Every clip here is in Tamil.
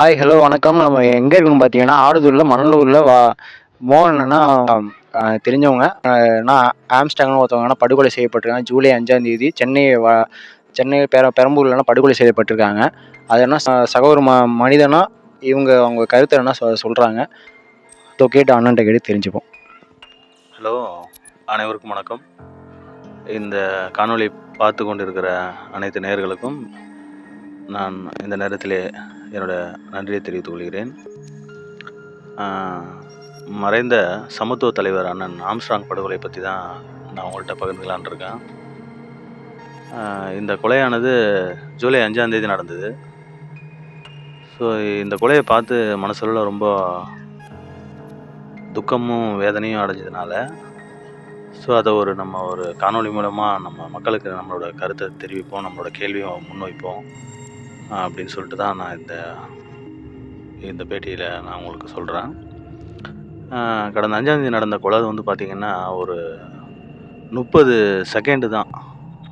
ஹாய் ஹலோ வணக்கம். நம்ம எங்கே இருக்கோம்னு பார்த்தீங்கன்னா ஆடுதூரில் மணலூரில் வா மோகன்னா தெரிஞ்சவங்க. நான் ஆம்ஸ்டாங்னு ஒருத்தவங்க படுகொலை செய்யப்பட்டிருக்காங்க. ஜூலை அஞ்சாம் தேதி சென்னை வ சென்னை பெர பெரம்பூர்லலாம் படுகொலை செய்யப்பட்டிருக்காங்க. அது என்ன ச ம மனிதனா? இவங்க அவங்க கருத்தை என்ன சொ சொல்கிறாங்க ஸோ கேட்டு அண்ணன்ட்ட கேட்டு தெரிஞ்சுப்போம். ஹலோ அனைவருக்கும் வணக்கம். இந்த காணொளி பார்த்து கொண்டிருக்கிற அனைத்து நேயர்களுக்கும் நான் இந்த நேரத்திலே என்னோட நன்றியை தெரிவித்துக் கொள்கிறேன். மறைந்த சமத்துவ தலைவர் அண்ணன் ஆம்ஸ்ட்ராங் படுகொலை பற்றி தான் நான் உங்கள்கிட்ட பகிர்ந்துக்கலான் இருக்கேன். இந்த கொலையானது ஜூலை அஞ்சாந்தேதி நடந்தது. ஸோ இந்த கொலையை பார்த்து மனசுல ரொம்ப துக்கமும் வேதனையும் அடைஞ்சதுனால ஸோ அதை ஒரு நம்ம ஒரு காணொளி மூலமாக நம்ம மக்களுக்கு நம்மளோட கருத்தை தெரிவிப்போம் நம்மளோட கேள்வியை முன்வைப்போம். அப்படின்னு சொல்லிட்டு தான் நான் இந்த இந்த பேட்டியில் நான் உங்களுக்கு சொல்கிறேன் கடந்த அஞ்சாந்தேதி நடந்த கொலை வந்து பார்த்திங்கன்னா ஒரு முப்பது செகண்டு தான்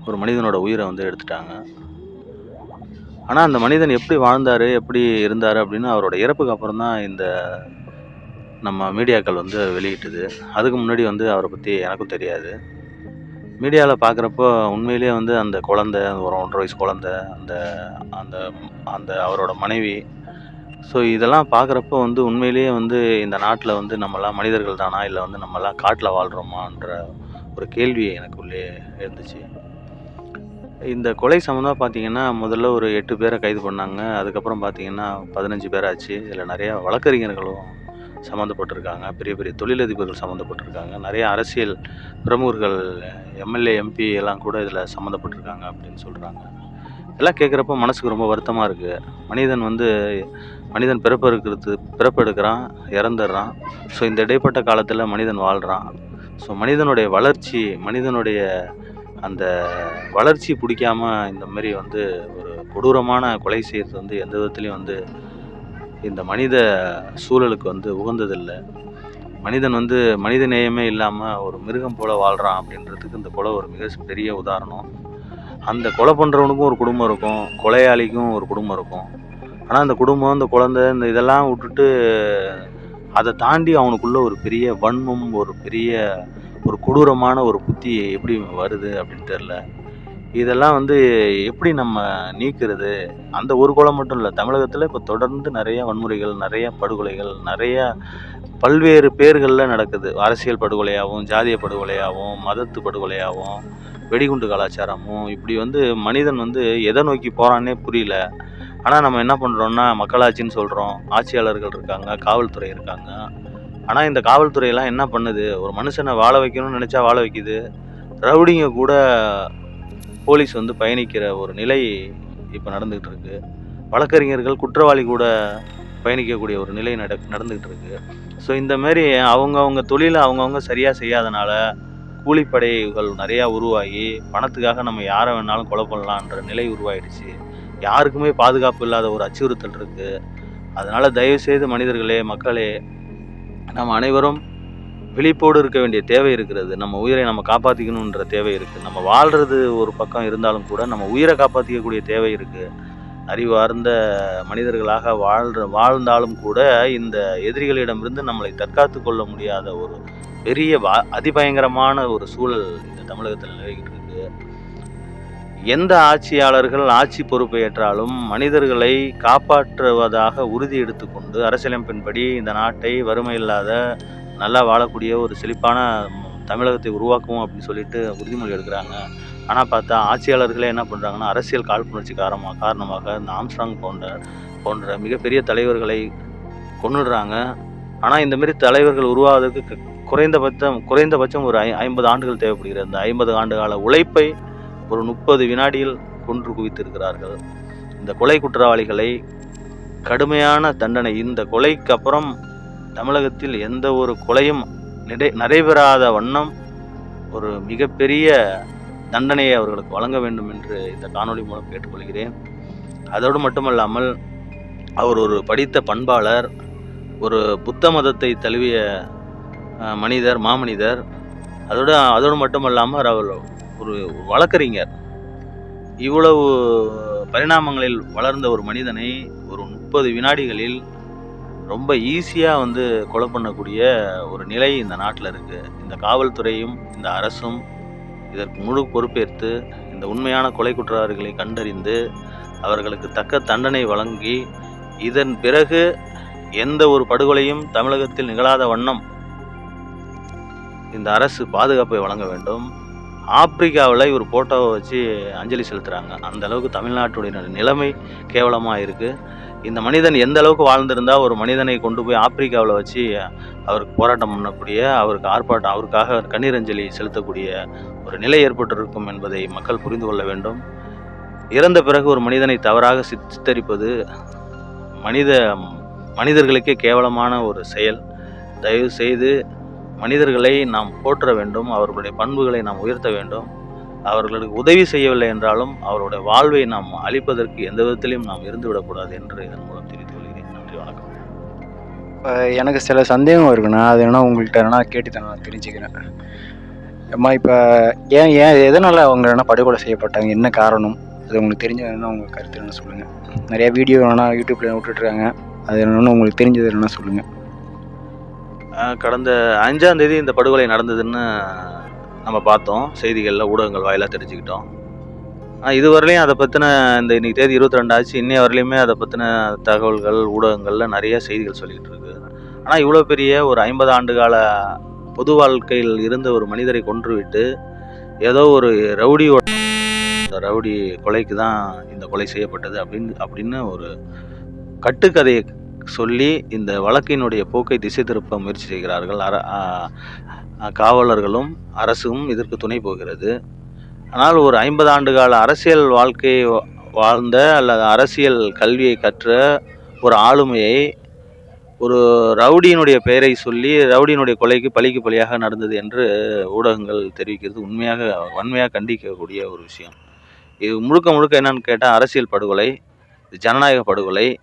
ஒரு மனிதனோட உயிரை வந்து எடுத்துட்டாங்க. ஆனால் அந்த மனிதன் எப்படி வாழ்ந்தார் எப்படி இருந்தார் அப்படின்னு அவரோட இறப்புக்கு அப்புறம் தான் இந்த நம்ம மீடியாக்கள் வந்து வெளியிட்டுது. அதுக்கு முன்னாடி வந்து அவரை பற்றி எனக்கும் தெரியாது. மீடியாவில் பார்க்குறப்போ உண்மையிலேயே வந்து அந்த குழந்த ஒரு ஒன்றரை வயசு குழந்த அந்த அந்த அந்த அவரோட மனைவி. ஸோ இதெல்லாம் பார்க்குறப்போ வந்து உண்மையிலேயே வந்து இந்த நாட்டில் வந்து நம்மளாம் மனிதர்கள் தானா? இல்லை வந்து நம்மளாம் காட்டில் வாழ்கிறோமான்ற ஒரு கேள்வி எனக்குள்ளே இருந்துச்சு இந்த கொலை சம்மந்தமாக பார்த்தீங்கன்னா முதல்ல ஒரு எட்டு பேரை கைது பண்ணாங்க. அதுக்கப்புறம் பார்த்தீங்கன்னா பதினஞ்சு பேராச்சு இதில் நிறையா வழக்கறிஞர்களும் சம்மந்தப்பட்டிருக்காங்க. பெரிய பெரிய தொழிலதிபர்கள் சம்மந்தப்பட்டிருக்காங்க. நிறைய அரசியல் பிரமுகர்கள் எம்எல்ஏ எம்பி எல்லாம் கூட இதில் சம்மந்தப்பட்டிருக்காங்க அப்படின்னு சொல்கிறாங்க இதெல்லாம் கேட்குறப்ப மனசுக்கு ரொம்ப வருத்தமாக இருக்குது மனிதன் வந்து மனிதன் பிறப்பெடுக்கிறது பிறப்பெடுக்கிறான் இறந்துடுறான். ஸோ இந்த இடைப்பட்ட காலத்தில் மனிதன் வாழ்கிறான் ஸோ மனிதனுடைய வளர்ச்சி மனிதனுடைய அந்த வளர்ச்சி பிடிக்காம இந்த மாதிரி வந்து ஒரு கொடூரமான கொலை செய்கிறது வந்து எந்த விதத்துலேயும் வந்து இந்த மனித சூழலுக்கு வந்து உகந்ததில்லை. மனிதன் வந்து மனித நேயமே இல்லாமல் ஒரு மிருகம் போல வாழ்கிறான் அப்படின்றதுக்கு இந்த கொலை ஒரு மிக பெரிய உதாரணம். அந்த கொலை பண்ணுறவனுக்கும் ஒரு குடும்பம் இருக்கும் கொலையாளிக்கும் ஒரு குடும்பம் இருக்கும். ஆனால் அந்த குடும்பம் இந்த குழந்தை இந்த இதெல்லாம் விட்டுட்டு அதை தாண்டி அவனுக்குள்ள ஒரு பெரிய வன்மம் ஒரு பெரிய ஒரு கொடூரமான ஒரு புத்தி எப்படி வருது அப்படின்னு தெரில இதெல்லாம் வந்து எப்படி நம்ம நீக்கிறது? அந்த ஒரு கோலம் மட்டும் இல்லை தமிழகத்தில் இப்போ தொடர்ந்து நிறைய வன்முறைகள் நிறைய படுகொலைகள் நிறைய பல்வேறு பேர்களில் நடக்குது. அரசியல் படுகொலையாகவும் ஜாதிய படுகொலையாகவும் மதத்து படுகொலையாகவும் வெடிகுண்டு கலாச்சாரமும். இப்படி வந்து மனிதன் வந்து எதை நோக்கி போகிறான்னே புரியல. ஆனால் நம்ம என்ன பண்ணுறோன்னா மக்களாட்சின்னு சொல்கிறோம் ஆட்சியாளர்கள் இருக்காங்க காவல்துறை இருக்காங்க. ஆனால் இந்த காவல்துறையெல்லாம் என்ன பண்ணுது? ஒரு மனுஷனை வாழ வைக்கணும்னு நினச்சா வாழ வைக்குது. ரவுடிங்க கூட போலீஸ் வந்து பயணிக்கிற ஒரு நிலை இப்போ நடந்துகிட்டு இருக்கு வழக்கறிஞர்கள் குற்றவாளி கூட பயணிக்கக்கூடிய ஒரு நிலை நட நடந்துகிட்டு இருக்கு ஸோ இந்த மாதிரி அவங்கவுங்க தொழிலை அவங்கவுங்க சரியாக செய்யாதனால கூலிப்படைகள் நிறையா உருவாகி பணத்துக்காக நம்ம யாரை வேணாலும் கொலை பண்ணலான்ற நிலை உருவாயிடுச்சு. யாருக்குமே பாதுகாப்பு இல்லாத ஒரு அச்சுறுத்தல் இருக்குது அதனால் தயவுசெய்து மனிதர்களே மக்களே நம்ம அனைவரும் விழிப்போடு இருக்க வேண்டிய தேவை இருக்கிறது. நம்ம உயிரை நம்ம காப்பாற்றிக்கணுன்ற தேவை இருக்குது நம்ம வாழ்கிறது ஒரு பக்கம் இருந்தாலும் கூட நம்ம உயிரை காப்பாற்றிக்கக்கூடிய தேவை இருக்குது அறிவார்ந்த மனிதர்களாக வாழ்ற வாழ்ந்தாலும் கூட இந்த எதிரிகளிடமிருந்து நம்மளை தற்காத்து கொள்ள முடியாத ஒரு பெரிய வா- அதிபயங்கரமான ஒரு சூழல் இந்த தமிழகத்தில் நிலவிக்கிட்டு இருக்கு. எந்த ஆட்சியாளர்கள் ஆட்சி பொறுப்பை ஏற்றாலும் மனிதர்களை காப்பாற்றுவதாக உறுதி எடுத்துக்கொண்டு அரசியலமைப்பின்படி இந்த நாட்டை வறுமை இல்லாத நல்லா வாழக்கூடிய ஒரு செழிப்பான தமிழகத்தை உருவாக்குவோம் அப்படின்னு சொல்லிட்டு உறுதிமொழி எடுக்கிறாங்க. ஆனால் பார்த்தா ஆட்சியாளர்களே என்ன பண்ணுறாங்கன்னா அரசியல் காழ்ப்புணர்ச்சி காரணமாக காரணமாக இந்த ஆம்ஸ்ட்ராங் போன்ற போன்ற மிகப்பெரிய தலைவர்களை கொண்டுடுறாங்க ஆனால் இந்தமாரி தலைவர்கள் உருவாவதற்கு குறைந்தபட்சம் குறைந்தபட்சம் ஒரு ஐ ஐம்பது ஆண்டுகள் தேவைப்படுகிறது. அந்த ஐம்பது ஆண்டு கால உழைப்பை ஒரு முப்பது வினாடியில் கொன்று குவித்திருக்கிறார்கள். இந்த கொலை குற்றவாளிகளை கடுமையான தண்டனை இந்த கொலைக்கு அப்புறம் தமிழகத்தில் எந்த ஒரு கொலையும் நடை நடைபெறாத வண்ணம் ஒரு மிகப்பெரிய தண்டனையை அவர்களுக்கு வழங்க வேண்டும் என்று இந்த காணொளி மூலம் கேட்டுக்கொள்கிறேன். அதோடு மட்டுமல்லாமல் அவர் ஒரு படித்த பண்பாளர் ஒரு புத்த மதத்தை தழுவிய மனிதர் மாமனிதர். அதோடு அதோடு மட்டுமல்லாமல் அவர் ஒரு வழக்கறிஞர். இவ்வளவு பரிணாமங்களில் வளர்ந்த ஒரு மனிதனை ஒரு முப்பது வினாடிகளில் ரொம்ப ஈஸியாக வந்து கொலை பண்ணக்கூடிய ஒரு நிலை இந்த நாட்டில் இருக்குது இந்த காவல்துறையும் இந்த அரசும் இதற்கு முழு பொறுப்பேற்று இந்த உண்மையான கொலை குற்றவாளிகளை கண்டறிந்து அவர்களுக்கு தக்க தண்டனை வழங்கி இதன் பிறகு எந்த ஒரு படுகொலையும் தமிழகத்தில் நிகழாத வண்ணம் இந்த அரசு பாதுகாப்பை வழங்க வேண்டும். ஆப்பிரிக்காவில் ஒரு ஃபோட்டோவை வச்சு அஞ்சலி செலுத்துகிறாங்க அந்த அளவுக்கு தமிழ்நாட்டுடைய நிலைமை கேவலமாக இருக்குது இந்த மனிதன் எந்த அளவுக்கு வாழ்ந்திருந்தா ஒரு மனிதனை கொண்டு போய் ஆப்பிரிக்காவில் வச்சு அவருக்கு போராட்டம் பண்ணக்கூடிய அவருக்கு ஆர்ப்பாட்டம் அவருக்காக கண்ணீர் அஞ்சலி செலுத்தக்கூடிய ஒரு நிலை ஏற்பட்டிருக்கும் என்பதை மக்கள் புரிந்து கொள்ள வேண்டும். இறந்த பிறகு ஒரு மனிதனை தவறாக சித்தரிப்பது மனித மனிதர்களுக்கே கேவலமான ஒரு செயல். தயவு செய்து மனிதர்களை நாம் போற்ற வேண்டும் அவர்களுடைய பண்புகளை நாம் உயர்த்த வேண்டும். அவர்களுக்கு உதவி செய்யவில்லை என்றாலும் அவருடைய வாழ்வை நாம் அழிப்பதற்கு எந்த விதத்திலையும் நாம் இருந்து விடக்கூடாது என்று இதன் மூலம் தெரிவித்துக் கொள்கிறேன். நன்றி வணக்கம். இப்போ எனக்கு சில சந்தேகம் இருக்குண்ணா. அது என்ன உங்கள்கிட்ட என்ன கேட்டு நான் தெரிஞ்சுக்கிறேன். அம்மா இப்போ ஏன் ஏன் எதனால் அவங்க என்ன படுகொலை செய்யப்பட்டாங்க? என்ன காரணம்? அது உங்களுக்கு தெரிஞ்சதுன்னா உங்கள் கருத்து என்ன சொல்லுங்கள் நிறைய வீடியோ வேணா யூடியூப்பில் விட்டுட்ருக்காங்க அது என்னன்னு உங்களுக்கு தெரிஞ்சது என்ன சொல்லுங்கள் கடந்த அஞ்சாம் தேதி இந்த படுகொலை நடந்ததுன்னு நம்ம பார்த்தோம் செய்திகளில் ஊடகங்கள் வாயிலாக தெரிஞ்சுக்கிட்டோம். இதுவரையிலையும் அதை பற்றின இந்த இன்னைக்கு தேதி இருபத்தி ரெண்டு ஆச்சு இன்னைய வரலையுமே அதை பற்றின தகவல்கள் ஊடகங்களில் நிறைய செய்திகள் சொல்லிக்கிட்டு இருக்கு. ஆனால் இவ்வளோ பெரிய ஒரு ஐம்பது ஆண்டு கால பொது வாழ்க்கையில் இருந்த ஒரு மனிதரை கொன்றுவிட்டு ஏதோ ஒரு ரவுடியோட ரவுடி கொலைக்கு தான் இந்த கொலை செய்யப்பட்டது அப்படின்னு அப்படின்னு ஒரு கட்டுக்கதையை சொல்லி இந்த வழக்கினுடைய போக்கை திசை திருப்ப முயற்சி செய்கிறார்கள். அர காவலர்களும் அரசும் இதற்கு துணை போகிறது. ஆனால் ஒரு ஐம்பது ஆண்டு கால அரசியல் வாழ்க்கையை வாழ்ந்த அல்லது அரசியல் கல்வியை கற்ற ஒரு ஆளுமையை ஒரு ரவுடியினுடைய பெயரை சொல்லி ரவுடியினுடைய கொலைக்கு பழிக்கு பழியாக நடந்தது என்று ஊடகங்கள் தெரிவிக்கிறது. உண்மையாக வன்மையாக கண்டிக்கக்கூடிய ஒரு விஷயம். இது முழுக்க முழுக்க என்னன்னு கேட்டால் அரசியல் படுகொலை ஜனநாயக படுகொலை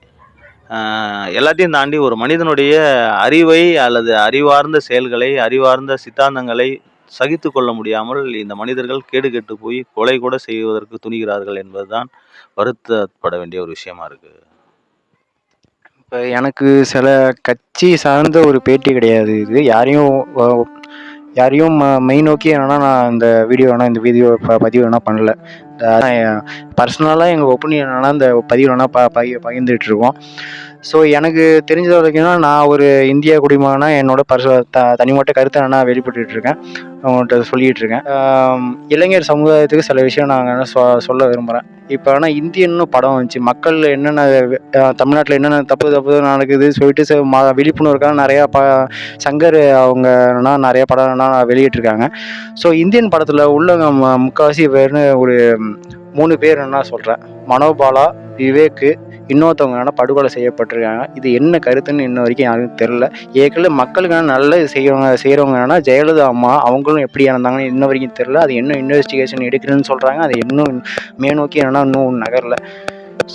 எல்லாத்தையும் தாண்டி ஒரு மனிதனுடைய அறிவை அல்லது அறிவார்ந்த செயல்களை அறிவார்ந்த சித்தாந்தங்களை சகித்து கொள்ள முடியாமல் இந்த மனிதர்கள் கேடு கெட்டு போய் கொலை கூட செய்வதற்கு துணிகிறார்கள் என்பதுதான் வருத்தப்பட வேண்டிய ஒரு விஷயமா இருக்கு. இப்போ எனக்கு சில கட்சி சார்ந்த ஒரு பேட்டி கிடையாது இது. யாரையும் யாரையும் ம- மெய் நோக்கி என்னன்னா நான் இந்த வீடியோ வேணா இந்த வீடியோ ப பதிவு வேணா பண்ணல. பர்சனலாக எங்கள் ஒப்பீனியன் என்னன்னா இந்த பதிவு வேணா ப பகி பகிர்ந்துட்டு இருக்கோம். ஸோ எனக்கு தெரிஞ்ச வரைக்கும்னா நான் ஒரு இந்திய குடிமகனா என்னோட பர்ச த தனிமட்ட கருத்தை நான் வெளிப்பட்டுட்டு இருக்கேன் அவங்கள்ட்ட சொல்லிட்டு இருக்கேன் இளைஞர் சமுதாயத்துக்கு சில விஷயம் நான் சொ சொல்ல விரும்புகிறேன் இப்போ ஆனால் இந்தியன்னு படம் வந்துச்சு. மக்கள் என்னென்ன தமிழ்நாட்டில் என்னென்ன தப்பு தப்பு நடக்குது சொல்லிட்டு ச- ம விழிப்புணர்வுக்காக நிறையா ப சங்கர் அவங்க என்னன்னா நிறைய படம்னா வெளியிட்டிருக்காங்க ஸோ இந்தியன் படத்தில் உள்ளவங்க ம- முக்கால்வாசி பேர்னு ஒரு மூணு பேர் என்ன சொல்கிறேன் மனோபாலா விவேக்கு இன்னொருத்தவங்க என்ன படுகொலை செய்யப்பட்டிருக்காங்க. இது என்ன கருத்துன்னு இன்ன வரைக்கும் யாருக்கும் தெரில ஏற்கனவே மக்களுக்கான நல்லது செய்யறவங்க செய்கிறவங்க என்னன்னா ஜெயலலிதா அம்மா அவங்களும் எப்படி இறந்தாங்கன்னு இன்ன வரைக்கும் தெரில அது இன்னும் இன்வெஸ்டிகேஷன் எடுக்கிறேன்னு சொல்கிறாங்க அது இன்னும் மேநோக்கி என்னன்னா இன்னும் நகரில்.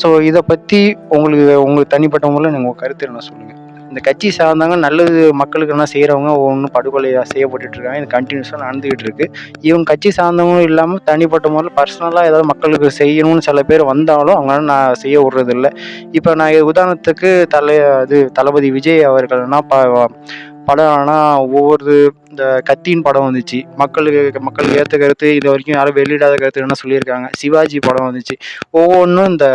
ஸோ இதை பற்றி உங்களுக்கு உங்களுக்கு தனிப்பட்ட முறையில் நீங்கள் உங்கள் கருத்து என்ன சொல்லுங்கள் இந்த கட்சி சார்ந்தவங்க நல்லது மக்களுக்கு என்ன செய்கிறவங்க ஒன்றும் படுகொலையாக செய்யப்பட்டுட்டு இருக்காங்க இது கண்டினியூஸாக நடந்துகிட்டு இருக்கு இவங்க கட்சி சார்ந்தவங்களும் இல்லாமல் தனிப்பட்ட முறையில் பர்சனலாக ஏதாவது மக்களுக்கு செய்யணும்னு சில பேர் வந்தாலும் அவங்களால நான் செய்ய விடுறது இல்லை இப்போ நான் உதாரணத்துக்கு தலை இது தளபதி விஜய் அவர்கள்னா ப படம் ஆனால் ஒவ்வொரு இந்த கத்தின் படம் வந்துச்சு. மக்களுக்கு மக்களுக்கு ஏற்ற கருத்து இது வரைக்கும் யாரும் வெளியிடாத கருத்து என்ன சொல்லியிருக்காங்க? சிவாஜி படம் வந்துச்சு. ஒவ்வொன்றும் இந்த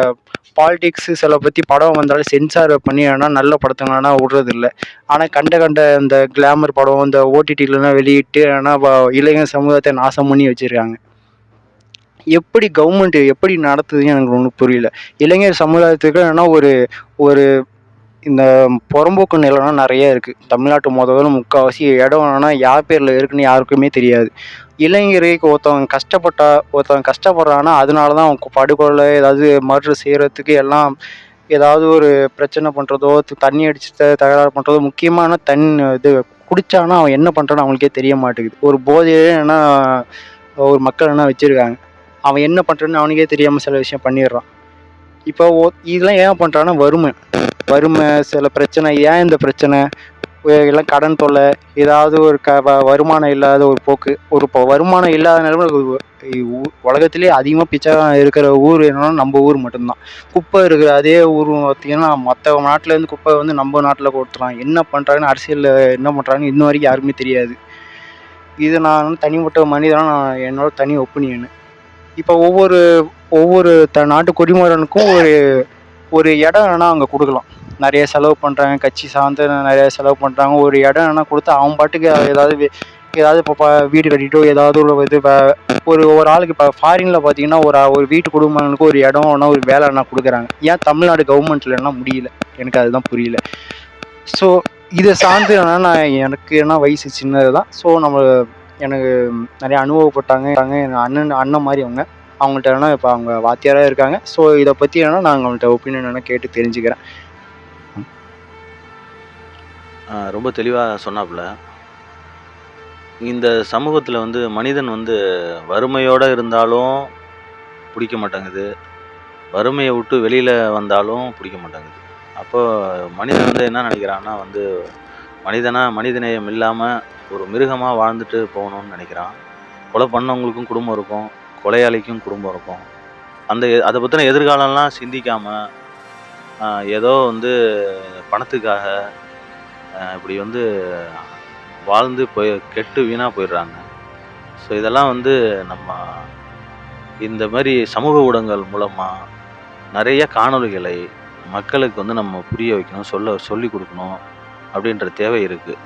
பாலிடிக்ஸு சில பற்றி படம் வந்தாலும் சென்சார் பண்ணி ஆனால் நல்ல படத்துலனா விடுறது இல்லை ஆனால் கண்ட கண்ட இந்த கிளாமர் படம் இந்த ஓடிடிலலாம் வெளியிட்டு ஆனால் இளைஞர் சமுதாயத்தை நாசம் பண்ணி வச்சுருக்காங்க. எப்படி கவர்மெண்ட் எப்படி நடத்துதுன்னு எனக்கு ஒன்றும் புரியல. இளைஞர் சமுதாயத்துக்கு என்னன்னா ஒரு ஒரு இந்த புறம்போக்கு நிலம்லாம் நிறைய இருக்குது தமிழ்நாட்டு முதல்ல முக்கால்வாசி இடம் ஆனால் யார் பேரில் இருக்குன்னு யாருக்குமே தெரியாது. இளைஞருக்கு ஒருத்தவங்க கஷ்டப்பட்டா ஒருத்தவங்க கஷ்டப்படுறான்னா அதனால தான் அவங்க படுகொலை ஏதாவது மறு செய்கிறதுக்கு எல்லாம் ஏதாவது ஒரு பிரச்சனை பண்ணுறதோ தண்ணி அடிச்சு தகராறு பண்ணுறதோ முக்கியமான தண்ணி இது குடித்தானா அவன் என்ன பண்ணுறான்னு அவங்களுக்கே தெரிய மாட்டேங்குது. ஒரு போதையே என்ன ஒரு மக்கள் என்ன வச்சுருக்காங்க. அவன் என்ன பண்ணுறான்னு அவனுக்கே தெரியாமல் சில விஷயம் பண்ணிடுறான். இப்போ ஓ இதெல்லாம் ஏன் பண்ணுறான்னா வறுமை. வறுமை சில பிரச்சனை ஏன் இந்த பிரச்சனை? எல்லாம் கடன் தொல்லை ஏதாவது ஒரு க வ- வருமானம் இல்லாத ஒரு போக்கு ஒரு இப்போ வருமானம் இல்லாத நிலைமை உலகத்திலே அதிகமாக பிச்சை இருக்கிற ஊர் என்னன்னா நம்ம ஊர் மட்டும்தான். குப்பை இருக்கிற அதே ஊர் பார்த்தீங்கன்னா மற்ற நாட்டிலேருந்து குப்பை வந்து நம்ம நாட்டில் கொடுத்துறான் என்ன பண்ணுறாங்கன்னு அரசியலில் என்ன பண்ணுறாங்கன்னு இன்ன வரைக்கும் யாருக்குமே தெரியாது. இது நான் வந்து தனிப்பட்ட மனிதனாக நான் என்னோட தனி ஒப்பீனியனு இப்போ ஒவ்வொரு ஒவ்வொரு த நாட்டு குடிமகனுக்கும் ஒரு ஒரு இடம் வேணால் அங்கே கொடுக்கலாம். நிறைய செலவு பண்ணுறாங்க கட்சி சார்ந்து நிறைய செலவு பண்ணுறாங்க ஒரு இடம் வேணால் கொடுத்து அவன் பாட்டுக்கு ஏதாவது ஏதாவது இப்போ வீடு கட்டிட்டோ ஏதாவது ஒரு இது ஒரு ஒரு ஆளுக்கு இப்போ ஃபாரினில் பார்த்தீங்கன்னா ஒரு ஒரு வீட்டு குடும்பங்களுக்கு ஒரு இடம் வேணா ஒரு வேலை என்ன கொடுக்குறாங்க. ஏன் தமிழ்நாடு கவர்மெண்ட்லன்னா முடியல? எனக்கு அதுதான் புரியல. ஸோ இதை சார்ந்து வேணா நான் எனக்கு என்ன வயசு சின்னது தான் ஸோ நம்ம எனக்கு நிறைய அனுபவப்பட்டாங்க. எங்கள் அண்ணன் அண்ணன் மாதிரி அவங்க. அவங்கள்ட்ட வேணால் இப்போ அவங்க வாத்தியாராக இருக்காங்க. ஸோ இதை பற்றி வேணால் நான் அவங்கள்ட்ட ஒப்பீனியன் வேணால் கேட்டு தெரிஞ்சுக்கிறேன். ரொம்ப தெளிவாக சொன்னாப்புல. இந்த சமூகத்தில் வந்து மனிதன் வந்து வறுமையோடு இருந்தாலும் பிடிக்க மாட்டேங்குது. வறுமையை விட்டு வெளியில் வந்தாலும் பிடிக்க மாட்டேங்குது. அப்போ மனிதன் வந்து என்ன நினைக்கிறான்னா வந்து மனிதனாக மனிதநேயம் இல்லாமல் ஒரு மிருகமாக வாழ்ந்துட்டு போகணும்னு நினைக்கிறான். கொலை பண்ணவங்களுக்கும் குடும்பம் இருக்கும். கொலையாளிக்கும் குடும்பம் இருக்கும். அந்த அதை பற்றின எதிர்காலம்லாம் சிந்திக்காமல் ஏதோ வந்து பணத்துக்காக இப்படி வந்து வாழ்ந்து போய் கெட்டு வீணாக போயிடுறாங்க. ஸோ இதெல்லாம் வந்து நம்ம இந்த மாதிரி சமூக ஊடகங்கள் மூலமாக நிறைய காணொளிகளை மக்களுக்கு வந்து நம்ம புரிய வைக்கணும் சொல்ல சொல்லி கொடுக்கணும் அப்படின்ற தேவை இருக்குது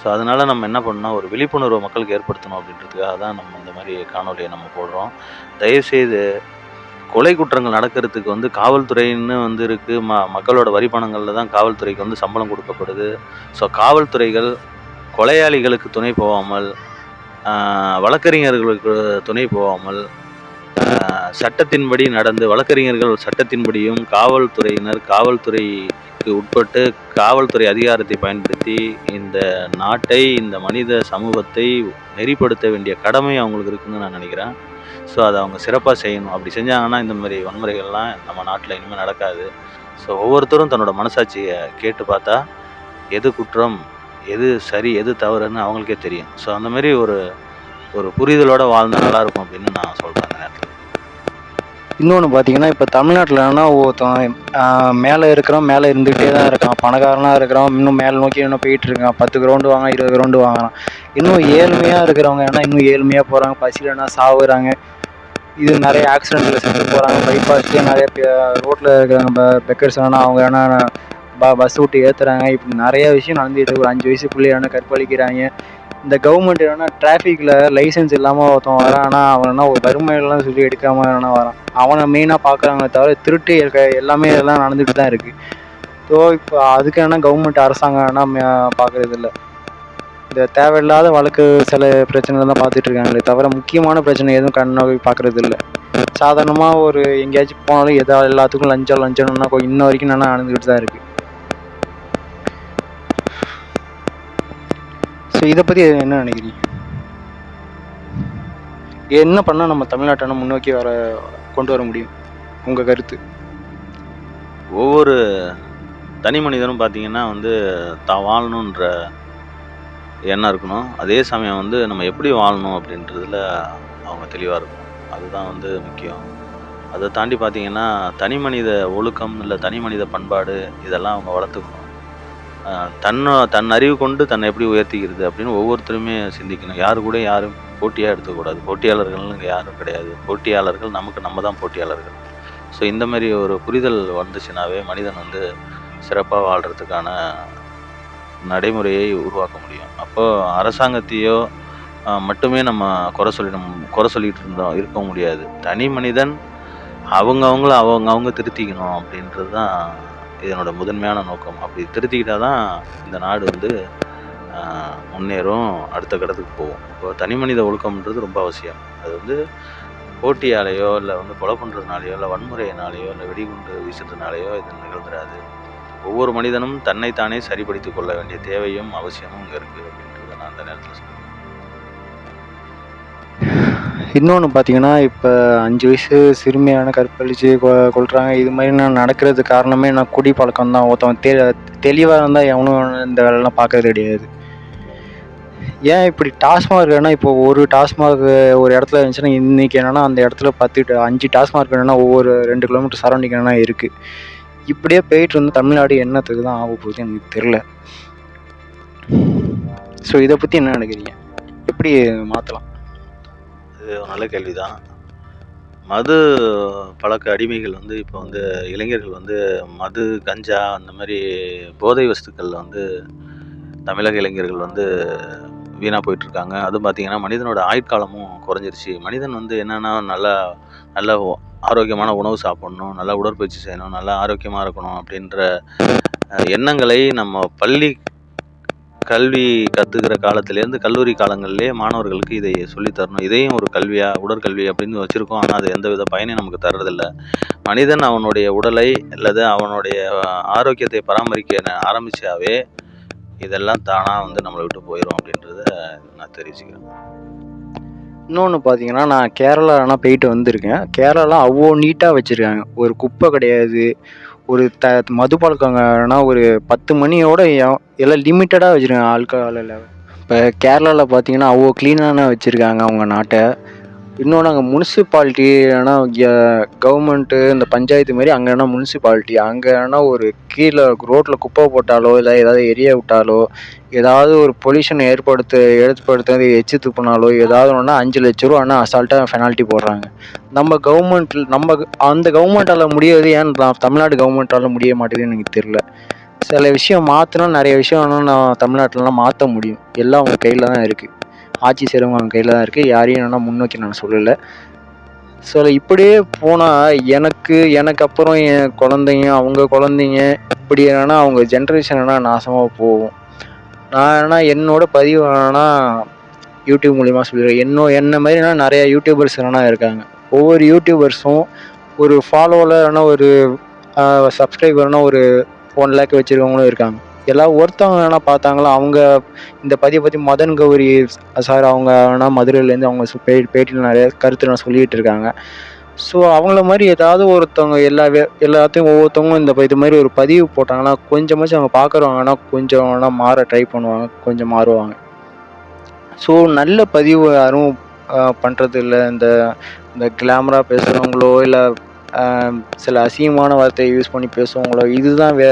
ஸோ அதனால் நம்ம என்ன பண்ணோம் ஒரு விழிப்புணர்வை மக்களுக்கு ஏற்படுத்தணும் அப்படின்றதுக்காக தான் நம்ம இந்த மாதிரி காணொலியை நம்ம போடுறோம். தயவுசெய்து கொலை குற்றங்கள் நடக்கிறதுக்கு வந்து காவல்துறைன்னு வந்து இருக்குது ம மக்களோட வரி பணங்களில் தான் காவல்துறைக்கு வந்து சம்பளம் கொடுக்கப்படுது. ஸோ காவல்துறைகள் கொலையாளிகளுக்கு துணை போகாமல் வழக்கறிஞர்களுக்கு துணை போகாமல் சட்டத்தின்படி நடந்து வழக்கறிஞர்கள் சட்டத்தின்படியும் காவல்துறையினர் காவல்துறைக்கு உட்பட்டு காவல்துறை அதிகாரத்தை பயன்படுத்தி இந்த நாட்டை இந்த மனித சமூகத்தை நெறிப்படுத்த வேண்டிய கடமை அவங்களுக்கு இருக்குன்னு நான் நினைக்கிறேன். ஸோ அதை அவங்க சிறப்பாக செய்யணும். அப்படி செஞ்சாங்கன்னா இந்த மாதிரி வன்முறைகள்லாம் நம்ம நாட்டில் இனிமேல் நடக்காது. ஸோ ஒவ்வொருத்தரும் தன்னோட மனசாட்சியை கேட்டு பார்த்தா எது குற்றம் எது சரி எது தவறுன்னு அவங்களுக்கே தெரியும். ஸோ அந்த மாதிரி ஒரு ஒரு புரிதலோடு வாழ்ந்தால் நல்லாயிருக்கும் அப்படின்னு நான் சொல்கிறேன் இன்னொன்று பார்த்தீங்கன்னா இப்போ தமிழ்நாட்டில்னா ஒருத்தன் மேலே இருக்கிறவன் மேலே இருந்துகிட்டே தான் இருக்கான். பணக்காரனாக இருக்கிறவன் இன்னும் மேலே நோக்கி இன்னும் போயிட்டு இருக்கான். பத்து கிரவுண்டு வாங்க இருபது கிரவுண்டு வாங்குறான். இன்னும் ஏழ்மையாக இருக்கிறவங்க ஏன்னா இன்னும் ஏழ்மையாக போகிறாங்க பசியிலனா சாவுறாங்க. இது நிறைய ஆக்சிடென்ட்டில் செத்து போகிறாங்க பைபாஸ்லேயே நிறைய ரோட்டில் இருக்கிறாங்க பெக்கர்ஸ் ஆனால் அவங்க ஏன்னா ப பஸ் விட்டு ஏற்றுறாங்க இப்படி நிறைய விஷயம் நடந்துட்டு ஒரு அஞ்சு வயசு பிள்ளையான கற்பழிக்கிறாங்க. இந்த கவர்மெண்ட் என்னன்னா டிராஃபிக்கில் லைசன்ஸ் இல்லாமல் ஒருத்தன் வரான் ஆனால் அவனா ஒரு வறுமையெல்லாம் சொல்லி எடுக்காமல் வேணா வரான். அவனை மெயினாக பார்க்குறாங்களே தவிர திருட்டு இருக்க எல்லாமே இதெல்லாம் நடந்துட்டு தான் இருக்குது ஸோ இப்போ அதுக்கு என்ன கவர்மெண்ட் அரசாங்கம் என்ன பார்க்குறது இல்லை. இந்த தேவையில்லாத வழக்கு சில பிரச்சனை தான் பார்த்துட்டு இருக்காங்களே தவிர முக்கியமான பிரச்சனை எதுவும் கண்ணோக்கி பார்க்குறது இல்லை. சாதாரணமாக ஒரு எங்கேயாச்சும் போனாலும் எதா எல்லாத்துக்கும் லஞ்சம் லஞ்சம்னா இன்ன வரைக்கும் நல்லா நடந்துக்கிட்டு தான் இருக்குது ஸோ இதை பற்றி என்ன நினைக்கிறீங்க? என்ன பண்ணால் நம்ம தமிழ்நாட்டை முன்னோக்கி வர கொண்டு வர முடியும்? உங்கள் கருத்து? ஒவ்வொரு தனி மனிதனும் பார்த்தீங்கன்னா வந்து தான் வாழணுன்ற எண்ணம் இருக்கணும். அதே சமயம் வந்து நம்ம எப்படி வாழணும் அப்படின்றதுல அவங்க தெளிவாக இருக்கும் அதுதான் வந்து முக்கியம். அதை தாண்டி பார்த்தீங்கன்னா தனி மனித ஒழுக்கம் இல்லை தனி மனித பண்பாடு இதெல்லாம் அவங்க வளர்த்துக்கணும். தன்னை தன் அறிவு கொண்டு தன்னை எப்படி உயர்த்திக்கிறது அப்படின்னு ஒவ்வொருத்தருமே சிந்திக்கணும். யாரு கூட யாரும் போட்டியாக எடுத்துக்கூடாது போட்டியாளர்கள்னு இங்கே யாரும் கிடையாது. போட்டியாளர்கள் நமக்கு நம்ம தான் போட்டியாளர்கள். ஸோ இந்த மாதிரி ஒரு புரிதல் வந்துச்சுனாவே மனிதன் வந்து சிறப்பாக வாழ்கிறதுக்கான நடைமுறையை உருவாக்க முடியும். அப்போது அரசாங்கத்தையோ மட்டுமே நம்ம குறை சொல்லிடும் குறை சொல்லிகிட்டு இருந்தோம் இருக்க முடியாது. தனி மனிதன் அவங்கவுங்கள அவங்க அவங்க திருத்திக்கணும் அப்படின்றது தான் இதனோட முதன்மையான நோக்கம். அப்படி திருத்திக்கிட்டால் தான் இந்த நாடு வந்து முன்னேறும் அடுத்த கடத்துக்கு போகும். இப்போ தனி மனித ஒழுக்கம்ன்றது ரொம்ப அவசியம். அது வந்து போட்டியாலேயோ இல்லை வந்து கொலை பண்ணுறதுனாலையோ இல்லை வன்முறையினாலேயோ இல்லை வெடிகுண்டு வீசுறதுனாலையோ இது நிகழ்ந்துடாது ஒவ்வொரு மனிதனும் தன்னைத்தானே சரிப்படுத்திக் கொள்ள வேண்டிய தேவையும் அவசியமும் இங்கே இருக்குது அப்படின்றத நான் அந்த நேரத்தில் சொல்லுவேன் இன்னொன்று பார்த்தீங்கன்னா இப்போ அஞ்சு வயசு சிறுமியான கற்பழித்து கொ இது மாதிரி நான் நடக்கிறதுக்கு காரணமே நான் குடி பழக்கம் தான் ஒருத்தவன் தெ தெளிவாக இருந்தால் எவனும் இந்த வேலைலாம் பார்க்கறது கிடையாது. ஏன் இப்படி டாஸ்மாக் ஏன்னா இப்போ ஒரு டாஸ்மாக் ஒரு இடத்துல இருந்துச்சுன்னா இன்றைக்கி என்னென்னா அந்த இடத்துல பத்து அஞ்சு டாஸ்மார்க் என்னென்னா ஒவ்வொரு ரெண்டு கிலோமீட்டர் சரௌண்டிங் என்னென்னா இருக்குது இப்படியே போயிட்டு இருந்து தமிழ்நாடு என்னத்துக்கு தான் ஆக போகுது எனக்கு தெரில ஸோ இதை பற்றி என்ன நினைக்கிறீங்க? எப்படி மாற்றலாம் இது ஒரு நல்ல கேள்விதான். மது பழக்க அடிமைகள் வந்து இப்போ வந்து இளைஞர்கள் வந்து மது கஞ்சா அந்த மாதிரி போதை வஸ்துக்களில் வந்து தமிழக இளைஞர்கள் வந்து வீணாக போயிட்டுருக்காங்க. அதுவும் பார்த்திங்கன்னா மனிதனோட ஆயுட்காலமும் குறைஞ்சிருச்சு. மனிதன் வந்து என்னென்னா நல்லா நல்ல ஆரோக்கியமான உணவு சாப்பிடணும் நல்லா உடற்பயிற்சி செய்யணும் நல்லா ஆரோக்கியமாக இருக்கணும் அப்படின்ற எண்ணங்களை நம்ம பள்ளி கல்வி கற்றுக்கிற காலத்துலேருந்து கல்லூரி காலங்கள்லேயே மாணவர்களுக்கு இதை சொல்லித் தரணும் இதையும் ஒரு கல்வியாக உடற்கல்வி அப்படின்னு வச்சுருக்கோம். ஆனால் அது எந்த வித பயனையும் நமக்கு தர்றதில்ல. மனிதன் அவனுடைய உடலை அல்லது அவனுடைய ஆரோக்கியத்தை பராமரிக்க ஆரம்பித்தாவே இதெல்லாம் தானாக வந்து நம்மளை விட்டு போயிடும் அப்படின்றத நான் தெரிவிச்சுக்கிறேன். இன்னொன்று பார்த்தீங்கன்னா நான் கேரளாலாம் போயிட்டு வந்திருக்கேன். கேரளாலாம் அவ்வளோ நீட்டாக வச்சுருக்காங்க. ஒரு குப்பை கிடையாது. ஒரு த மது பழக்கங்கன்னா ஒரு பத்து மணியோட எ- எல்லாம் லிமிட்டடாக வச்சுருக்காங்க ஆல்கஹாலில் இப்போ கேரளாவில் பார்த்தீங்கன்னா அவ்வளோ க்ளீனான வச்சுருக்காங்க அவங்க நாட்டை. இன்னொன்று அங்கே முனிசிபாலிட்டி ஏன்னா கவர்மெண்ட்டு இந்த பஞ்சாயத்து மாதிரி அங்கே என்ன முனிசிபாலிட்டி அங்கே என்ன ஒரு கீழே ரோட்டில் குப்பை போட்டாலோ இல்லை ஏதாவது எரிய விட்டாலோ ஏதாவது ஒரு பொல்யூஷன் ஏற்படுத்த ஏற்படுத்துறது எச்சு துப்புனாலோ ஏதாவது ஒன்றா அஞ்சு லட்ச ரூபா ஆனால் அசால்ட்டாக பெனால்ட்டி போடுறாங்க. நம்ம கவர்மெண்ட் நம்ம அந்த கவர்மெண்ட்டால் முடியாது ஏன் நான் தமிழ்நாடு கவர்மெண்ட்டால் முடிய மாட்டேங்குதுன்னு எனக்கு தெரில சில விஷயம் மாற்றினா நிறைய விஷயம் ஆனால் நான் தமிழ்நாட்டிலலாம் மாற்ற முடியும். எல்லாம் அவங்க கையில் தான் இருக்குது ஆட்சி செய்கிறவங்க அவங்க கையில் தான் இருக்குது யாரையும் என்னன்னா முன்னோக்கி நான் சொல்லலை. ஸோ இப்படியே போனால் எனக்கு எனக்கு அப்புறம் என் குழந்தைங்க அவங்க குழந்தைங்க இப்படி என்னன்னா அவங்க ஜென்ரேஷன் என்ன நாசமாக போகும். நான் என்ன என்னோட பதிவு என்னன்னா யூடியூப் மூலிமா சொல்லிடுறேன். என்னோ என்ன மாதிரினா நிறையா யூடியூபர்ஸ் என்னன்னா இருக்காங்க. ஒவ்வொரு யூடியூபர்ஸும் ஒரு ஃபாலோவில் ஒரு சப்ஸ்கிரைபர்னா ஒரு ஒன் லேக் வச்சுருக்கவங்களும் இருக்காங்க. எல்லாம் ஒருத்தவங்க வேணா பார்த்தாங்களா? அவங்க இந்த பதிவை பற்றி மதன் கௌரி சார் அவங்க வேணா மதுரையிலேருந்து அவங்க பே பேட்டியில் நிறைய கருத்து சொல்லிகிட்டு இருக்காங்க. ஸோ அவங்கள மாதிரி ஏதாவது ஒருத்தவங்க எல்லா வே- எல்லாத்தையும் ஒவ்வொருத்தவங்களும் இந்த இது மாதிரி ஒரு பதிவு போட்டாங்கன்னா கொஞ்சமாச்சும் அவங்க பார்க்குறவங்கன்னா கொஞ்சம் வேணா மாற ட்ரை பண்ணுவாங்க கொஞ்சம் மாறுவாங்க. ஸோ நல்ல பதிவு யாரும் பண்ணுறது இல்லை இந்த இந்த கிளாமராக பேசுகிறவங்களோ இல்லை சில அசிங்கமான வார்த்தையை யூஸ் பண்ணி பேசுவாங்களோ இதுதான் வே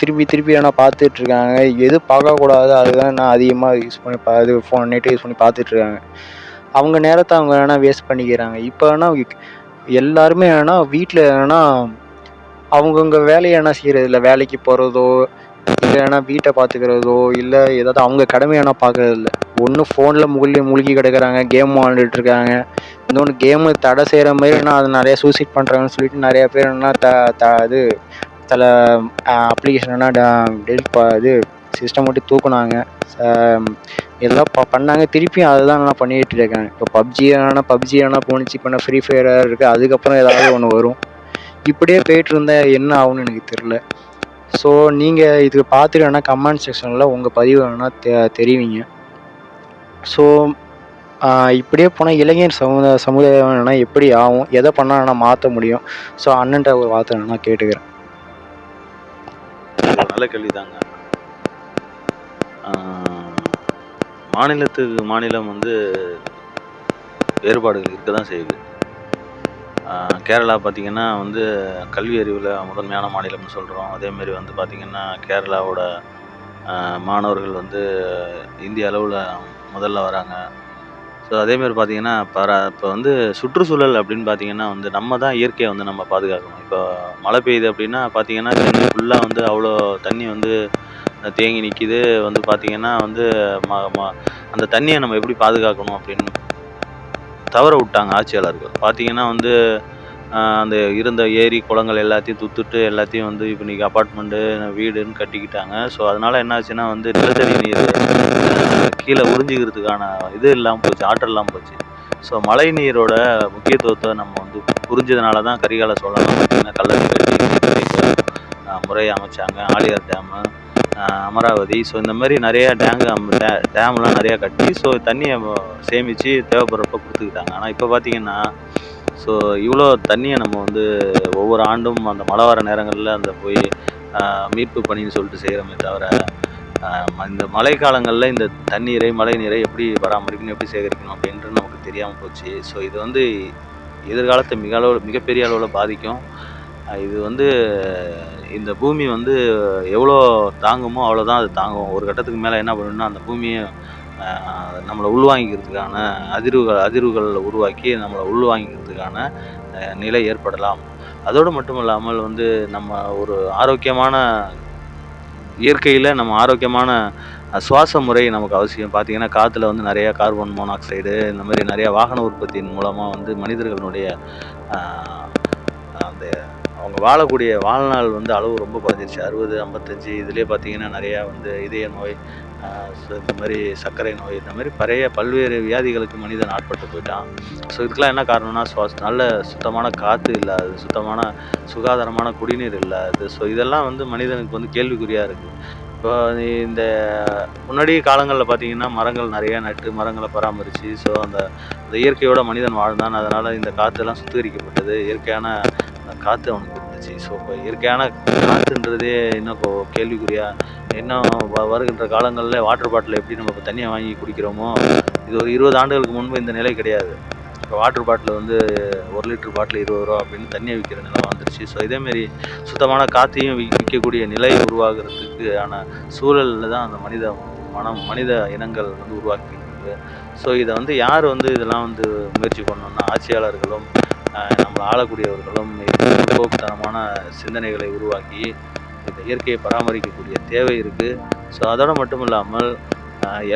திருப்பி திருப்பி ஏன்னா பார்த்துட்டு இருக்காங்க எது பார்க்கக்கூடாது அதுதான் நான் அதிகமாக யூஸ் பண்ணி பா இது ஃபோன் நெட் யூஸ் பண்ணி பார்த்துட்ருக்காங்க. அவங்க நேரத்தை அவங்க வேணால் வேஸ்ட் பண்ணிக்கிறாங்க. இப்போ வேணால் எல்லாருமே வேணால் வீட்டில் வேணால் அவங்கவுங்க வேலையை என்ன செய்கிறது இல்லை. வேலைக்கு போகிறதோ இல்லைன்னா வீட்டை பார்த்துக்கிறதோ இல்லை ஏதாவது அவங்க கடமையான பார்க்கறது இல்லை. ஒன்று ஃபோனில் மூழ்கி மூழ்கி கிடக்குறாங்க கேம் விளாண்டுட்டு இருக்காங்க இன்னொன்று கேமு தடை செய்கிற மாதிரி என்ன அது நிறைய சூசைட் பண்ணுறாங்கன்னு சொல்லிட்டு நிறைய பேர் என்ன த த இது சில அப்ளிகேஷன் என்ன டெலிட் ப இது சிஸ்டம் மட்டும் தூக்குனாங்க. இதெல்லாம் எல்லாம் ப பண்ணாங்க. திருப்பியும் அதுதான் நான் பண்ணிகிட்டு இருக்காங்க இப்போ பப்ஜி ஆனால் பப்ஜி ஆனால் போணுச்சு. இப்போ ஃப்ரீ ஃபயராக இருக்குது அதுக்கப்புறம் ஏதாவது ஒன்று வரும். இப்படியே போயிட்டு இருந்தால் என்ன ஆகும்னு எனக்கு தெரில ஸோ நீங்கள் இது பார்த்துட்டு வேணால் கமெண்ட் செக்ஷனில் உங்கள் பதிவு வேணால் தெ தெரிவிங்க. ஸோ இப்படியே போனால் இளைஞர் சமுதாய சமுதாயம் வேணால் எப்படி ஆகும்? எதை பண்ணால் வேணால் மாற்ற முடியும்? ஸோ அண்ணன்ற ஒரு வார்த்தை வேணால் கேட்டுக்கிறேன். நல்ல கேள்விதாங்க. தாங்க மாநிலத்துக்கு மாநிலம் வந்து வேறுபாடுகள் இருக்க தான் செய்யுது கேரளா பார்த்திங்கன்னா வந்து கல்வி அறிவில் முதன்மையான மாநிலம்னு சொல்கிறோம் அதேமாரி வந்து பார்த்திங்கன்னா கேரளாவோட மாணவர்கள் வந்து இந்திய அளவில் முதல்ல வராங்க. ஸோ அதேமாரி பார்த்தீங்கன்னா பர இப்போ வந்து சுற்றுச்சூழல் அப்படின்னு பார்த்தீங்கன்னா வந்து நம்ம தான் இயற்கையை வந்து நம்ம பாதுகாக்கணும். இப்போ மழை பெய்யுது அப்படின்னா பார்த்தீங்கன்னா சென்னை ஃபுல்லாக வந்து அவ்வளோ தண்ணி வந்து தேங்கி நிற்கிது வந்து பார்த்தீங்கன்னா வந்து ம ம அந்த தண்ணியை நம்ம எப்படி பாதுகாக்கணும் அப்படின்னு தவற விட்டாங்க ஆட்சியாளர்கள். பார்த்தீங்கன்னா வந்து அந்த இருந்த ஏரி குளங்கள் எல்லாத்தையும் துத்துட்டு எல்லாத்தையும் வந்து இப்போ இன்றைக்கி அப்பார்ட்மெண்ட்டு வீடுன்னு கட்டிக்கிட்டாங்க. ஸோ அதனால் என்ன ஆச்சுன்னா வந்து நிலத்தடி நீர் கீழே உறிஞ்சிக்கிறதுக்கான இது இல்லாமல் போச்சு ஆற்றல் இல்லாமல் போச்சு. ஸோ மழை நீரோட முக்கியத்துவத்தை நம்ம வந்து புரிஞ்சதுனால தான் கரிகால சோழன் பார்த்தீங்கன்னா கல்லணை கட்டி முறையை அமைச்சாங்க. ஆலியார் டேமு அமராவதி. ஸோ இந்த மாதிரி நிறையா டேங்கு டே டேம்லாம் நிறையா கட்டி ஸோ தண்ணியை சேமித்து தேவைப்படுறப்ப கொடுத்துக்கிட்டாங்க. ஆனால் இப்போ பார்த்தீங்கன்னா ஸோ இவ்வளோ தண்ணியை நம்ம வந்து ஒவ்வொரு ஆண்டும் அந்த மழை வர நேரங்களில் அந்த போய் மீட்பு பணின்னு சொல்லிட்டு செய்கிறோமே தவிர இந்த மழை காலங்களில் இந்த தண்ணீரை மழை நீரை எப்படி பராமரிக்கணும் எப்படி சேகரிக்கணும் அப்படின்றது நமக்கு தெரியாமல் போச்சு. ஸோ இது வந்து எதிர்காலத்தை மிக அளவு மிகப்பெரிய அளவில் பாதிக்கும். இது வந்து இந்த பூமி வந்து எவ்வளோ தாங்குமோ அவ்வளோதான் அது தாங்கும். ஒரு கட்டத்துக்கு மேலே என்ன பண்ணணும்னா அந்த பூமியை நம்மளை உள்வாங்கிக்கிறதுக்கான அதிர்வுகள் அதிர்வுகள் உருவாக்கி நம்மளை உள்வாங்கிக்கிறதுக்கான நிலை ஏற்படலாம். அதோடு மட்டும் இல்லாமல் வந்து நம்ம ஒரு ஆரோக்கியமான இயற்கையில் நம்ம ஆரோக்கியமான சுவாச முறை நமக்கு அவசியம். பார்த்தீங்கன்னா காற்றுல வந்து நிறையா கார்பன் மோனாக்சைடு இந்த மாதிரி நிறையா வாகன உற்பத்தியின் மூலமாக வந்து மனிதர்களுடைய அந்த அவங்க வாழக்கூடிய வாழ்நாள் வந்து அளவு ரொம்ப குறைஞ்சிருச்சு. அறுபது ஐம்பத்தஞ்சு இதுலேயே பார்த்தீங்கன்னா நிறையா வந்து இதய நோய் ஆஹ், இந்த மாதிரி சர்க்கரை நோய் இந்த மாதிரி பழைய பல்வேறு வியாதிகளுக்கு மனிதன் ஆட்பட்டு போயிட்டான். ஸோ இதுக்கெல்லாம் என்ன காரணம்னா சுவாச நல்ல சுத்தமான காற்று இல்லாது சுத்தமான சுகாதாரமான குடிநீர் இல்லாது ஸோ இதெல்லாம் வந்து மனிதனுக்கு வந்து கேள்விக்குறியாக இருக்குது இப்போ இந்த முன்னாடி காலங்களில் பார்த்தீங்கன்னா மரங்கள் நிறையா நட்டு மரங்களை பராமரித்து ஸோ அந்த அந்த இயற்கையோட மனிதன் வாழ்ந்தான். அதனால் இந்த காற்றெல்லாம் சுத்திகரிக்கப்பட்டது. இயற்கையான காற்று அவனுக்கு இருந்துச்சு. ஸோ இப்போ இயற்கையான காற்றுன்றதே இன்னும் இப்போ கேள்விக்குறியாக இன்னும் வ- வருகின்ற காலங்களில் வாட்டர் பாட்டில் எப்படி நம்ம இப்போ தண்ணியை வாங்கி குடிக்கிறோமோ இது ஒரு இருபது ஆண்டுகளுக்கு முன்பு இந்த நிலை கிடையாது. இப்போ வாட்டர் பாட்டில் வந்து ஒரு லிட்டர் பாட்டில் இருபது ரூபா அப்படின்னு தண்ணியை விற்கிற நிலை வந்துருச்சு. ஸோ இதேமாரி சுத்தமான காற்றையும் விற்கக்கூடிய நிலை உருவாகிறதுக்கு ஆன சூழலில் தான் அந்த மனித மனம் மனித இனங்கள் வந்து உருவாக்கிட்டு ஸோ இதை வந்து யார் வந்து இதெல்லாம் வந்து முயற்சி பண்ணணும்னா ஆட்சியாளர்களும் நம்மளை ஆளக்கூடியவர்களும் போக்குத்தனமான சிந்தனைகளை உருவாக்கி இந்த இயற்கையை பராமரிக்கக்கூடிய தேவை இருக்குது ஸோ அதோடு மட்டும் இல்லாமல்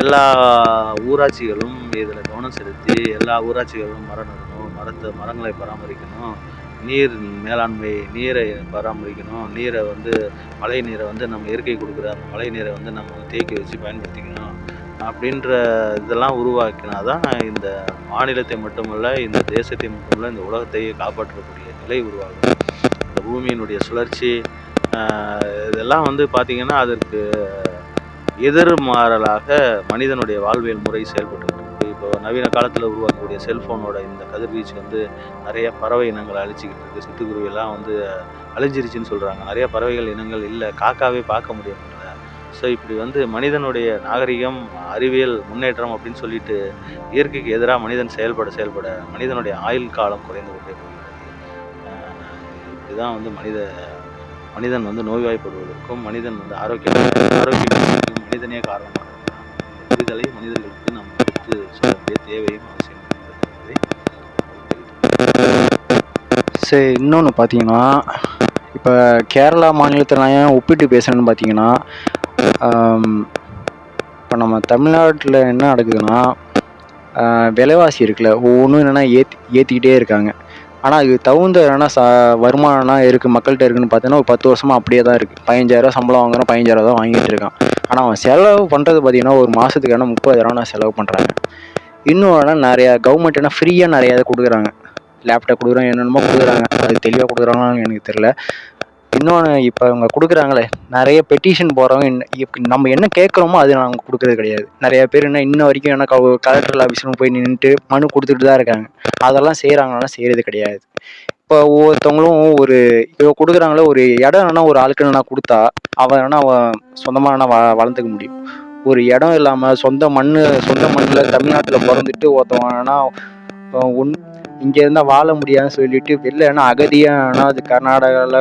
எல்லா ஊராட்சிகளும் இதில் கவனம் செலுத்தி எல்லா ஊராட்சிகளும் மரம் நடணும் மரத்தை மரங்களை பராமரிக்கணும் நீர் மேலாண்மை நீரை பராமரிக்கணும் நீரை வந்து மழை நீரை வந்து நம்ம இயற்கை கொடுக்குற அந்த மழை நீரை வந்து நம்ம தேக்கி வச்சு பயன்படுத்திக்கணும் அப்படின்ற இதெல்லாம் உருவாக்கினா தான் இந்த மாநிலத்தை மட்டுமல்ல இந்த தேசத்தை மட்டுமல்ல இந்த உலகத்தையே காப்பாற்றக்கூடிய நிலை உருவாகும். இந்த பூமியினுடைய சுழற்சி இதெல்லாம் வந்து பார்த்திங்கன்னா அதற்கு எதிர்மாறலாக மனிதனுடைய வாழ்வியல் முறை செயல்பட்டு இப்போ நவீன காலத்தில் உருவாக்கக்கூடிய செல்ஃபோனோட இந்த கதிர்வீச்சு வந்து நிறைய பறவை இனங்களை அழிச்சிக்கிட்டு இருக்குது சிட்டுக்குருவியெல்லாம் வந்து அழிஞ்சிருச்சுன்னு சொல்கிறாங்க நிறைய பறவைகள் இனங்கள் இல்லை. காக்காவே பார்க்க முடிய முடியல ஸோ இப்படி வந்து மனிதனுடைய நாகரிகம் அறிவியல் முன்னேற்றம் அப்படின்னு சொல்லிட்டு இயற்கைக்கு எதிராக மனிதன் செயல்பட செயல்பட மனிதனுடைய ஆயுள் காலம் குறைந்து கொண்டே போகிறது. இதுதான் வந்து மனித மனிதன் வந்து நோய்வாய்ப்படுவதற்கும் மனிதன் வந்து ஆரோக்கியம் ஆரோக்கியம் மனிதனே காரணமாக புரிதலை மனிதர்களுக்கு நாம் எடுத்து சொல்ல வேண்டிய தேவையும் அவசியம் என்பதை சரி இன்னொன்று பார்த்தீங்கன்னா இப்போ கேரளா மாநிலத்தில் நான் ஏன் ஒப்பிட்டு பேசுகிறேன்னு பார்த்தீங்கன்னா இப்போ நம்ம தமிழ்நாட்டில் என்ன நடக்குதுன்னா விலைவாசி இருக்குல்ல ஒவ்வொன்றும் என்னென்னா ஏற்றி ஏற்றிக்கிட்டே இருக்காங்க. ஆனால் அதுக்கு தகுந்த என்னென்னா ச வருமானம்னா இருக்குது மக்கள்கிட்ட இருக்குன்னு பார்த்தீங்கன்னா ஒரு பத்து வருஷமாக அப்படியே தான் இருக்குது பதினஞ்சாயிரம் சம்பளம் வாங்குறோம் பதினஞ்சாயிரம் தான் வாங்கிட்டு இருக்கான். ஆனால் அவன் செலவு பண்ணுறது பார்த்தீங்கன்னா ஒரு மாதத்துக்கு முப்பதாயிரம் நான் செலவு பண்ணுறாங்க இன்னும் ஆனால் நிறையா கவர்மெண்ட் என்ன ஃப்ரீயாக நிறையா இதை கொடுக்குறாங்க. லேப்டாப் கொடுக்குறாங்க என்னென்னமோ கொடுக்குறாங்க. அது தெளிவாக கொடுக்குறாங்களான்னு எனக்கு தெரில இன்னொன்று இப்போ அவங்க கொடுக்குறாங்களே நிறைய பெட்டிஷன் போகிறவங்க என்ன நம்ம என்ன கேட்குறோமோ அது நாங்கள் கொடுக்குறது கிடையாது. நிறைய பேர் என்ன இன்ன வரைக்கும் என்ன கலெக்டர் ஆஃபீஸ்னு போய் நின்றுட்டு மனு கொடுத்துட்டு தான் இருக்காங்க. அதெல்லாம் செய்கிறாங்கன்னா செய்கிறது கிடையாது. இப்போ ஒவ்வொருத்தவங்களும் ஒரு இப்போ கொடுக்குறாங்களே ஒரு இடம் வேணா ஒரு ஆளுக்கு வேணா கொடுத்தா அவன் வேணா அவன் சொந்தமாக வேணா வ வளர்ந்துக்க முடியும். ஒரு இடம் இல்லாமல் சொந்த மண் சொந்த மண்ணில் தமிழ்நாட்டில் பிறந்துட்டு ஒருத்தவன் வேணா ஒன் இங்கே இருந்தால் வாழ முடியாதுன்னு சொல்லிட்டு வெளில ஏன்னா அகதியானா அது கர்நாடகாவில்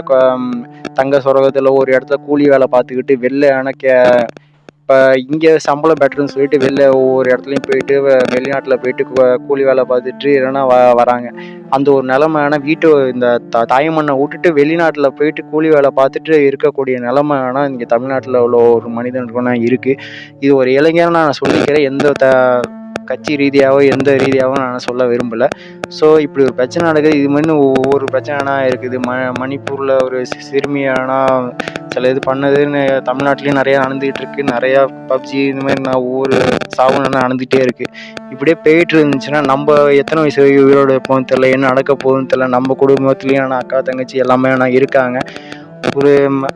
தங்க சுரகத்தில் ஒரு இடத்துல கூலி வேலை பார்த்துக்கிட்டு வெளில ஏன்னா கே இப்போ இங்கே சம்பளம் பெட்டர்னு சொல்லிட்டு வெளில ஒவ்வொரு இடத்துலையும் போயிட்டு வெளிநாட்டில் போயிட்டு கூலி வேலை பார்த்துட்டு இல்லைன்னா வ வராங்க. அந்த ஒரு நிலமை ஆனால் வீட்டு இந்த த தாய்மண்ணை விட்டுட்டு வெளிநாட்டில் போயிட்டு கூலி வேலை பார்த்துட்டு இருக்கக்கூடிய நிலமை ஆனால் இங்கே தமிழ்நாட்டில் உள்ள ஒரு மனிதனுக்குன்னா இருக்குது இது ஒரு இளைஞர் நான் சொல்லிக்கிறேன் எந்த த கட்சி ரீதியாகவோ எந்த ரீதியாகவும் நான் சொல்ல விரும்பலை. ஸோ இப்படி ஒரு பிரச்சனை நடக்குது. இது மாதிரி ஒவ்வொரு பிரச்சனைனா இருக்குது. ம மணிப்பூரில் ஒரு சிறுமியானா சில இது பண்ணதுன்னு தமிழ்நாட்டிலையும் நிறையா நடந்துகிட்டு இருக்கு. நிறையா பப்ஜி இந்த மாதிரி நான் ஒவ்வொரு சாவும் நடந்துகிட்டே இருக்குது இப்படியே போயிட்டு இருந்துச்சுன்னா நம்ம எத்தனை வயசு உயிரோடு இருப்போம்னு தெரில என்ன நடக்க போகுதுன்னு தெரில நம்ம குடும்பத்துலேயும் ஆனால் அக்கா தங்கச்சி எல்லாமே ஆனால் இருக்காங்க. ஒரு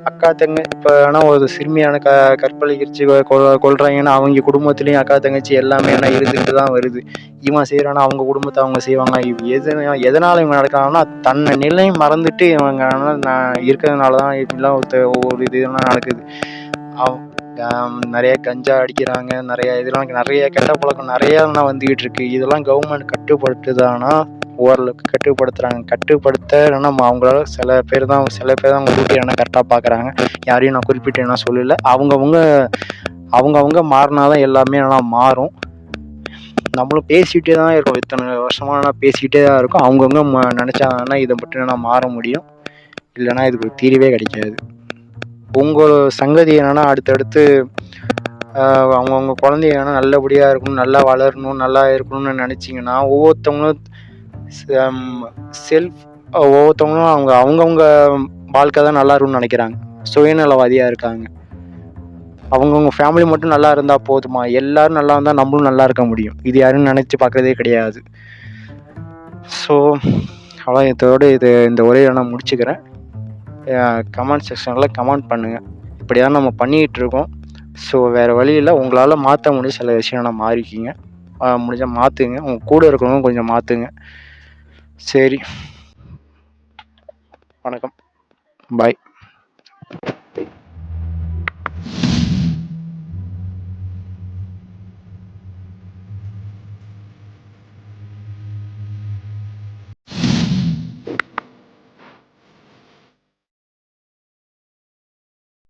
அக்கா தங்க இப்போ ஆனால் ஒரு சிறுமியான க கற்பழிக்கிறச்சு கொள்றாங்கன்னா அவங்க குடும்பத்துலேயும் அக்கா தங்கச்சி எல்லாமே ஆனால் இருந்துட்டு தான் வருது. இவன் செய்கிறானா அவங்க குடும்பத்தை அவங்க செய்வாங்க. இவ் எது எதனால் இவங்க நடக்கிறாங்கன்னா தன்னை நிலை மறந்துட்டு இவங்க ஆனால் நான் இருக்கிறதுனால தான் இப்படிலாம் ஒரு ஒரு இதெல்லாம் நடக்குது. அவ் நிறைய கஞ்சா அடிக்கிறாங்க நிறைய இதெல்லாம் நிறைய கெட்ட பழக்கம் நிறையா வந்துக்கிட்டு இருக்கு. இதெல்லாம் கவர்மெண்ட் கட்டுப்படுத்துதானா? ஓரளவுக்கு கட்டுப்படுத்துகிறாங்க கட்டுப்படுத்த நம்ம அவங்களால சில பேர் தான் சில பேர் தான் அவங்க என்ன கரெக்டாக பார்க்குறாங்க யாரையும் நான் குறிப்பிட்டு என்ன சொல்லல. அவங்கவுங்க அவங்கவுங்க மாறினா தான் எல்லாமே நல்லா மாறும். நம்மளும் பேசிகிட்டே தான் இருக்கோம். இத்தனை வருஷமாக நான் பேசிக்கிட்டே தான் இருக்கோம். அவங்கவுங்க ம நினச்சாங்கன்னா இதை மட்டும் நான் மாற முடியும். இல்லைன்னா இதுக்கு தீர்வே கிடைக்காது. உங்கள் சங்கதி என்னென்னா அடுத்தடுத்து அவங்கவுங்க குழந்தைங்க நல்லபடியாக இருக்கணும் நல்லா வளரணும் நல்லா இருக்கணும்னு நினச்சிங்கன்னா ஒவ்வொருத்தவங்களும் செல்ஃப் ஒவ்வொருத்தவங்களும் அவங்க அவங்கவுங்க வாழ்க்கை தான் நல்லா இருக்கும்னு நினைக்கிறாங்க. சுயநலவாதியாக இருக்காங்க. அவங்கவுங்க ஃபேமிலி மட்டும் நல்லா இருந்தால் போதுமா? எல்லோரும் நல்லா இருந்தால் நம்மளும் நல்லா இருக்க முடியும். இது யாரும் நினச்சி பார்க்குறதே கிடையாது. ஸோ அவ்வளோ இதோட இது இந்த உரையை நான் முடிச்சுக்கிறேன். கமெண்ட் செக்ஷனில் கமெண்ட் பண்ணுங்கள் இப்படி தான் நம்ம பண்ணிக்கிட்டு இருக்கோம் ஸோ வேறு வழியில் உங்களால் மாற்ற முடியும் சில விஷயம் மாறிக்கிங்க. முடிஞ்சால் மாற்றுங்க உங்கள் கூட இருக்கிறவங்க கொஞ்சம் மாற்றுங்க சரி. வணக்கம். பாய்